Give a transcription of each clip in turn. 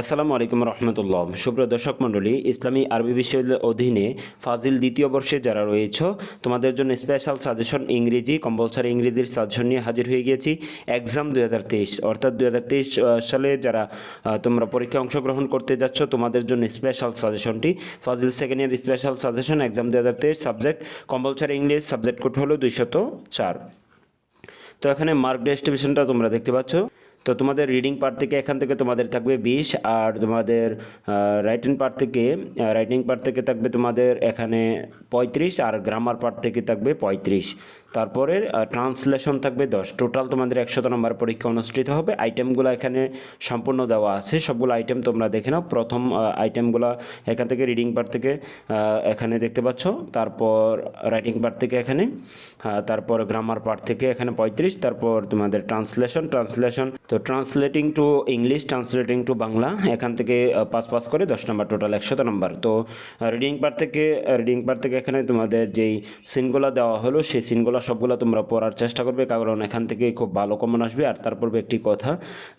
আসসালামু আলাইকুম রহমতুল্লাহ। সুপ্রিয় দর্শক মণ্ডলী, ইসলামী আরবি বিশ্ববিদ্যালয়ের অধীনে ফাজিল দ্বিতীয় বর্ষে যারা রয়েছ, তোমাদের জন্য স্পেশাল সাজেশন ইংরেজি কম্পালসারি ইংরেজির সাজেশন নিয়ে হাজির হয়ে গিয়েছি। এক্সাম দুই হাজার তেইশ, অর্থাৎ দুই হাজার তেইশ সালে যারা তোমরা পরীক্ষায় অংশগ্রহণ করতে যাচ্ছ, তোমাদের জন্য স্পেশাল সাজেশনটি Fazil second year special suggestion exam দুই হাজার তেইশ subject compulsory English subject code হলো দুইশত চার। তো এখানে মার্ক ডিস্ট্রিবিউশনটা তোমরা দেখতে পাচ্ছ। তো তোমাদের রিডিং পার্ট থেকে এখান থেকে তোমাদের থাকবে বিশ, আর তোমাদের রাইটিং পার্ট থেকে রাইটিং পার্ট থেকে থাকবে তোমাদের এখানে পঁয়ত্রিশ, আর গ্রামার পার্ট থেকে থাকবে পঁয়ত্রিশ। তারপরে ট্রান্সলেশন থাকবে দশ। টোটাল তোমাদের একশত নম্বর পরীক্ষা অনুষ্ঠিত হবে। আইটেমগুলো এখানে সম্পূর্ণ দেওয়া আছে। সবগুলো আইটেম তোমরা দেখে নাও। প্রথম আইটেমগুলো এখান থেকে রিডিং পার্ট থেকে এখানে দেখতে পাচ্ছ। তারপর রাইটিং পার্ট থেকে এখানে তারপর গ্রামার পার্ট থেকে এখানে পঁয়ত্রিশ। তারপর তোমাদের ট্রান্সলেশন ট্রান্সলেশন তো translating to English translating to Bangla এখান থেকে পাঁচ পাঁচ করে দশ নম্বর টোটাল একশত নম্বর। তো রিডিং পার্ট থেকে রিডিং পার্ট থেকে এখানে তোমাদের যেই সিনগুলো দেওয়া হলো, সেই সিনগুলো সবগুলো তোমরা পড়ার চেষ্টা করবে, কারণ এখান থেকে খুব ভালো কমন আসবে। আর তারপর একটি কথা,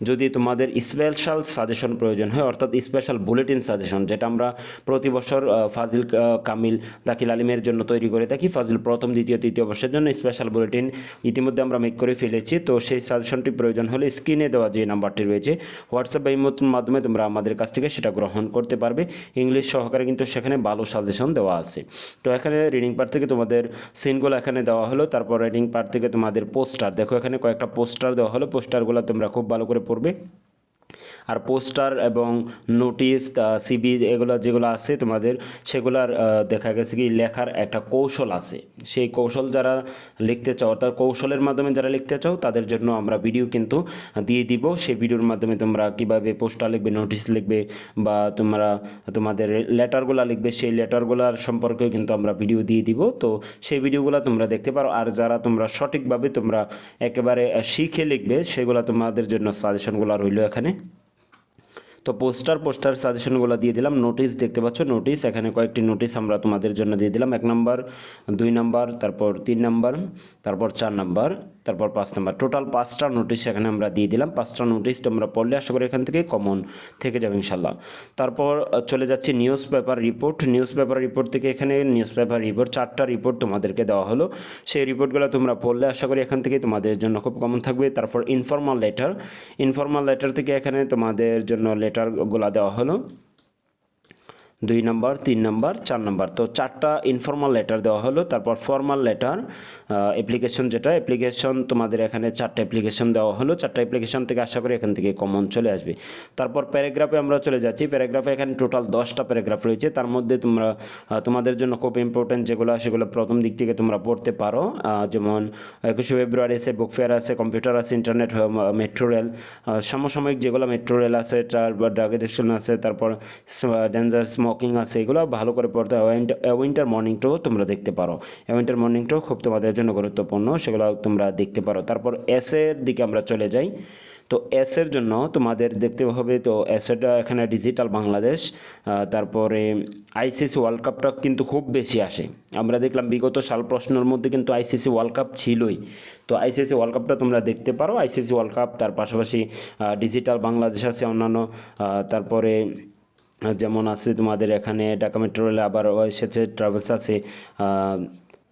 যদি তোমাদের স্পেশাল সাজেশন প্রয়োজন হয়, অর্থাৎ স্পেশাল বুলেটিন সাজেশন যেটা আমরা প্রতি বছর ফাজিল কামিল, দাখিল আলিমের জন্য তৈরি করে থাকি, ফাজিল প্রথম, দ্বিতীয়, তৃতীয় বর্ষের জন্য স্পেশাল বুলেটিন ইতিমধ্যে আমরা মেক করে ফেলেছি। তো সেই সাজেশনটি প্রয়োজন হলে স্ক্রিনে দেওয়া যে নাম্বারটি রয়েছে হোয়াটসঅ্যাপ বা ইমোর মাধ্যমে তোমরা আমাদের কাছ থেকে সেটা গ্রহণ করতে পারবে। ইংলিশ সহকারে কিন্তু সেখানে ভালো সাজেশন দেওয়া আছে। তো এখানে রিডিং পার্ট থেকে তোমাদের সিনগুলো এখানে দেওয়া হলো। তারপর রাইটিং পার্ট থেকে তোমাদের পোস্টার দেখো এখানে কয়েকটা পোস্টার দেওয়া হলো পোস্টারগুলো তোমরা খুব ভালো করে পড়বে। আর পোস্টার এবং নোটিশ সিবি এগুলো যেগুলো আছে তোমাদের, সেগুলার দেখা গেছে কি লেখার একটা কৌশল আছে। সেই কৌশল যারা লিখতে চাও, অর্থাৎ কৌশলের মাধ্যমে যারা লিখতে চাও, তাদের জন্য আমরা ভিডিও কিন্তু দিয়ে দিব। সেই ভিডিওর মাধ্যমে তোমরা কীভাবে পোস্টার লিখবে, নোটিশ লিখবে বা তোমরা, তোমাদের লেটারগুলো লিখবে, সেই লেটারগুলোর সম্পর্কেও কিন্তু আমরা ভিডিও দিয়ে দিব। তো সেই ভিডিওগুলো তোমরা দেখতে পারো। আর যারা তোমরা সঠিকভাবে তোমরা একেবারে শিখে লিখবে, সেগুলো তোমাদের জন্য সাজেশনগুলো রইল এখানে। তো পোস্টার পোস্টার সাজেশনগুলো দিয়ে দিলাম। নোটিশ দেখতে পাচ্ছ নোটিশ এখানে কয়েকটি নোটিশ আমরা তোমাদের জন্য দিয়ে দিলাম। এক নম্বর, দুই নাম্বার, তারপর তিন নাম্বার, তারপর চার নাম্বার। তারপর পাঁচ নাম্বার। টোটাল পাঁচটা নোটিশ এখানে আমরা দিয়ে দিলাম। পাঁচটা নোটিশ তোমরা পড়লে, আশা করি এখান থেকে কমন থেকে যাবে ইনশাল্লাহ তারপর চলে যাচ্ছে newspaper report newspaper report থেকে এখানে নিউজ পেপার রিপোর্ট চারটা রিপোর্ট তোমাদেরকে দেওয়া হলো। সেই রিপোর্টগুলো তোমরা পড়লে, আশা করি এখান থেকে তোমাদের জন্য খুব কমন থাকবে। তারপর ইনফর্মাল লেটার ইনফর্মাল লেটার থেকে এখানে তোমাদের জন্য লেটারগুলো দেওয়া হলো। দুই নম্বর, তিন নম্বর, চার নাম্বার। তো চারটা ইনফর্মাল লেটার দেওয়া হলো, তারপর ফর্মাল লেটার অ্যাপ্লিকেশন যেটা অ্যাপ্লিকেশন তোমাদের এখানে চারটা অ্যাপ্লিকেশন দেওয়া হলো। চারটা অ্যাপ্লিকেশন থেকে আশা করি এখান থেকে কমন চলে আসবে। তারপর প্যারাগ্রাফে আমরা চলে যাচ্ছি। প্যারাগ্রাফে এখানে টোটাল দশটা প্যারাগ্রাফ রয়েছে। তার মধ্যে তোমরা তোমাদের জন্য খুব ইম্পর্টেন্ট যেগুলো, সেগুলো প্রথম দিক থেকে তোমরা পড়তে পারো। যেমন একুশে ফেব্রুয়ারি আছে বুক ফেয়ার আছে কম্পিউটার আছে ইন্টারনেট মেট্রো রেল সমসাময়িক যেগুলো মেট্রো রেল আছে তারপর ড্রাগ আছে, তারপর ডেঞ্জার স্মোকিং আছে, এগুলো ভালো করে পড়তে উইন্টার মর্নিংটাও তোমরা দেখতে পারো। উইন্টার মর্নিংটাও খুব তোমাদের জন্য গুরুত্বপূর্ণ, সেগুলো তোমরা দেখতে পারো। তারপর এসের দিকে আমরা চলে যাই। তো এসের জন্য তোমাদের দেখতে হবে, তো এসেটা এখানে ডিজিটাল বাংলাদেশ তারপরে আইসিসি ওয়ার্ল্ড কাপটা কিন্তু খুব বেশি আসে। আমরা দেখলাম বিগত সাল প্রশ্নের মধ্যে কিন্তু আইসিসি ওয়ার্ল্ড কাপ ছিলই। তো আইসিসি ওয়ার্ল্ড কাপটা তোমরা দেখতে পারো। আইসিসি ওয়ার্ল্ড কাপ তার পাশাপাশি ডিজিটাল বাংলাদেশ আছে, অন্যান্য তারপরে যেমন আছে তোমাদের এখানে ঢাকা মেট্রো রেলে আবার এসেছে ট্রাভেলস আছে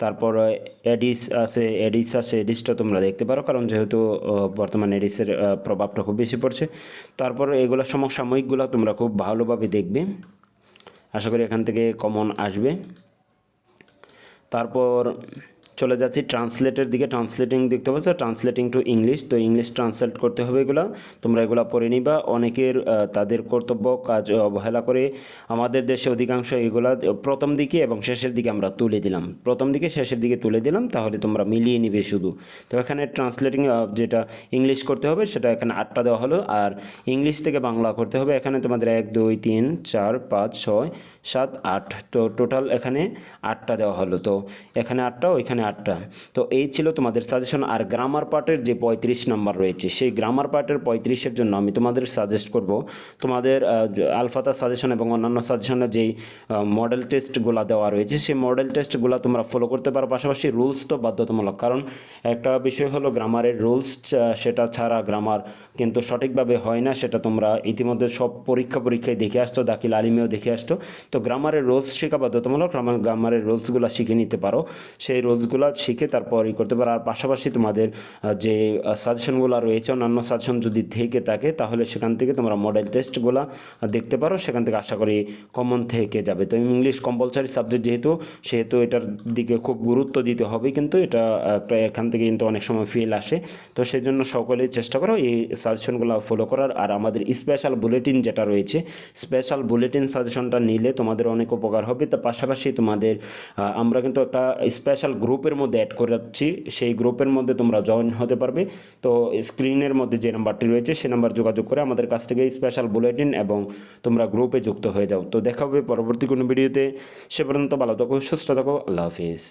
তারপর এডিস আছে এডিস আছে এডিসটা তোমরা দেখতে পারো, কারণ যেহেতু বর্তমানে এডিসের প্রভাবটা খুব বেশি পড়ছে। তারপর এগুলো সমসাময়িকগুলো তোমরা খুব ভালোভাবে দেখবে। আশা করি এখান থেকে কমন আসবে। তারপর চলে যাচ্ছি ট্রান্সলেটের দিকে ট্রান্সলেটিং দেখতে পাচ্ছ ট্রান্সলেটিং টু ইংলিশ তো ইংলিশ ট্রান্সলেট করতে হবে এগুলো। তোমরা এগুলো পড়ে নিবা। অনেকের তাদের কর্তব্য, কাজ অবহেলা করে আমাদের দেশে অধিকাংশ এগুলা, প্রথম দিকে এবং শেষের দিকে আমরা তুলে দিলাম। প্রথম দিকে, শেষের দিকে তুলে দিলাম, তাহলে তোমরা মিলিয়ে নিবে শুধু। তো এখানে ট্রান্সলেটিং যেটা ইংলিশ করতে হবে, সেটা এখানে আটটা দেওয়া হলো। আর ইংলিশ থেকে বাংলা করতে হবে। এখানে তোমাদের এক, দুই, তিন, চার, পাঁচ, ছয়, সাত, আট, তো টোটাল এখানে আটটা দেওয়া হলো। তো এখানে আটটা, ওইখানে আটটা। তো এই ছিল তোমাদের সাজেশন আর গ্রামার পার্টের যে পঁয়ত্রিশ নাম্বার রয়েছে, সেই গ্রামার পার্টের পঁয়ত্রিশের জন্য আমি তোমাদের সাজেস্ট করব। তোমাদের আলফাতা সাজেশন এবং অন্যান্য সাজেশনের যেই মডেল টেস্টগুলো দেওয়া রয়েছে, সেই মডেল টেস্টগুলো তোমরা ফলো করতে পারো। পাশাপাশি রুলস তো বাধ্যতামূলক, কারণ একটা বিষয় হলো গ্রামারের রুলস সেটা ছাড়া গ্রামার কিন্তু সঠিকভাবে হয় না, সেটা তোমরা ইতিমধ্যে সব পরীক্ষা পরীক্ষায় দেখে আসতো দাখিল আলিমেও দেখে আসতো তো গ্রামারের রুলস শেখা বাধ্যতামূলক গ্রামার গ্রামারের রুলসগুলো শিখে নিতে পারো। সেই রুলসগুলো শিখে তারপর ই করতে পারো। আর পাশাপাশি তোমাদের যে সাজেশনগুলো রয়েছে, অন্যান্য সাজেশন যদি থেকে থাকে, তাহলে সেখান থেকে তোমরা মডেল টেস্টগুলো দেখতে পারো। সেখান থেকে আশা করি কমন থেকে যাবে। তো ইংলিশ কম্পালসারি সাবজেক্ট যেহেতু, সেহেতু এটার দিকে খুব গুরুত্ব দিতে হবে কিন্তু এটা একটা এখান থেকে কিন্তু অনেক সময় ফেল আসে। তো সেই জন্য সকলেই চেষ্টা করো এই সাজেশনগুলো ফলো করার। আর আমাদের স্পেশাল বুলেটিন যেটা রয়েছে স্পেশাল বুলেটিন সাজেশনটা নিলে তোমাদের অনেক উপকার হবে। তার পাশাপাশি তোমাদের আমরা কিন্তু একটা স্পেশাল গ্রুপের মধ্যে অ্যাড করে রাখছি। সেই গ্রুপের মধ্যে তোমরা জয়েন হতে পারবে। তো স্ক্রিনের মধ্যে যে নাম্বারটি রয়েছে সেই নাম্বার যোগাযোগ করে আমাদের কাছ থেকে স্পেশাল বুলেটিন এবং তোমরা গ্রুপে যুক্ত হয়ে যাও। তো দেখা হবে পরবর্তী কোনো ভিডিওতে সে পর্যন্ত ভালো থাকো, সুস্থ থাকো। আল্লাহ হাফিজ।